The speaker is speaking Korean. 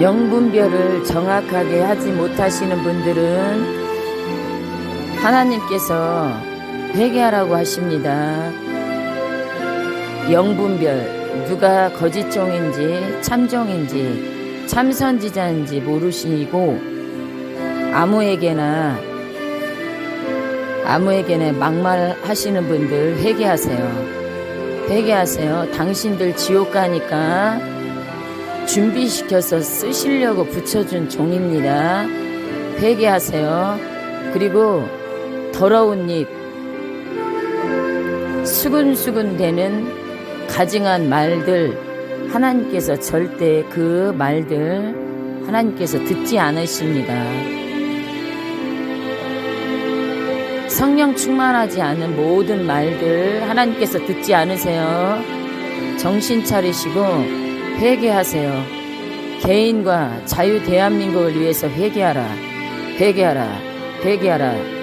영분별을 정확하게 하지 못하시는 분들은 하나님께서 회개하라고 하십니다. 영분별 누가 거짓종인지 참종인지 참선지자인지 모르시고 아무에게나 아무에게나 막말하시는 분들 회개하세요. 회개하세요. 당신들 지옥 가니까 준비시켜서 쓰시려고 붙여준 종입니다. 회개하세요. 그리고 더러운 입, 수근수근 되는 가증한 말들, 하나님께서 절대 그 말들 하나님께서 듣지 않으십니다. 성령 충만하지 않은 모든 말들 하나님께서 듣지 않으세요. 정신 차리시고 회개하세요. 개인과 자유 대한민국을 위해서 회개하라. 회개하라. 회개하라.